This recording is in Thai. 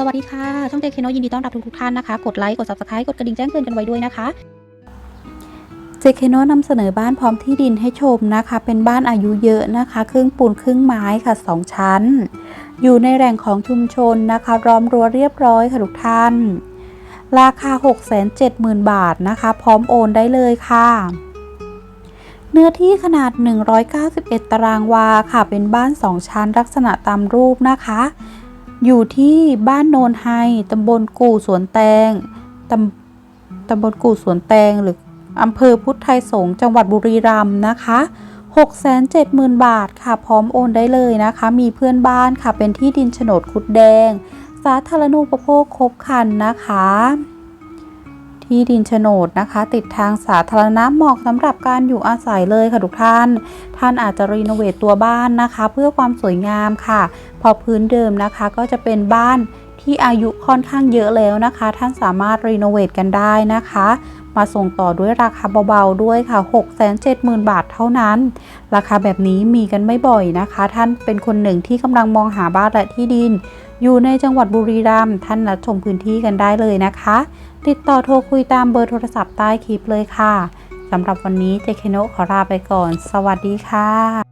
สวัสดีค่ะ ช่องเจคเคโนยินดีต้อนรับทุกทุกท่านนะคะ กดไลค์ กด subscribe กดกระดิ่งแจ้งเตือนกันไว้ด้วยนะคะเจคเคโนนำเสนอบ้านพร้อมที่ดินให้ชมนะคะ เป็นบ้านอายุเยอะนะคะ ครึ่งปูนครึ่งไม้ค่ะ 2 ชั้น อยู่ในแหล่งของชุมชนนะคะร้อมรั้วเรียบร้อยค่ะทุกท่าน ราคา 670,000 บาทนะคะ พร้อมโอนได้เลยค่ะเนื้อที่ขนาด 191 ตารางวาค่ะ เป็นบ้าน 2 ชั้นลักษณะตามรูปนะคะ อยู่ที่บ้านโนนไฮตำบลกู่สวนแตงตำตำบลกู่สวนแตงหรืออำเภอพุทธไทยสงจังหวัดบุรีรัมย์นะคะ670,000 บาทค่ะ พร้อมโอนได้เลยนะคะ มีเพื่อนบ้านค่ะ เป็นที่ดินโฉนดคุดแดง สาธารณูปโภคครบคันนะคะ ที่ดินโฉนดนะคะ ติดทางสาธารณะเหมาะสำหรับการอยู่อาศัยเลยค่ะทุกท่าน ท่านอาจจะรีโนเวทตัวบ้านนะคะ เพื่อความสวยงามค่ะ พอพื้นเดิมนะคะก็จะเป็นบ้านที่อายุค่อนข้างเยอะแล้วนะคะ ท่านสามารถรีโนเวทกันได้นะคะ มาส่งต่อด้วยราคาเบาๆด้วยค่ะ670,000 บาทเท่านั้น ราคาแบบนี้มีกันไม่บ่อยนะคะ ท่านเป็นคนหนึ่งที่กำลังมองหาบ้านและที่ดิน อยู่ในจังหวัดบุรีรัมย์ท่านนัดชมพื้นที่กันได้เลยนะคะ ติดต่อโทรคุยตามเบอร์โทรศัพท์ใต้คลิปเลยค่ะสำหรับวันนี้เจเคโนขอลาไปก่อน สวัสดีค่ะ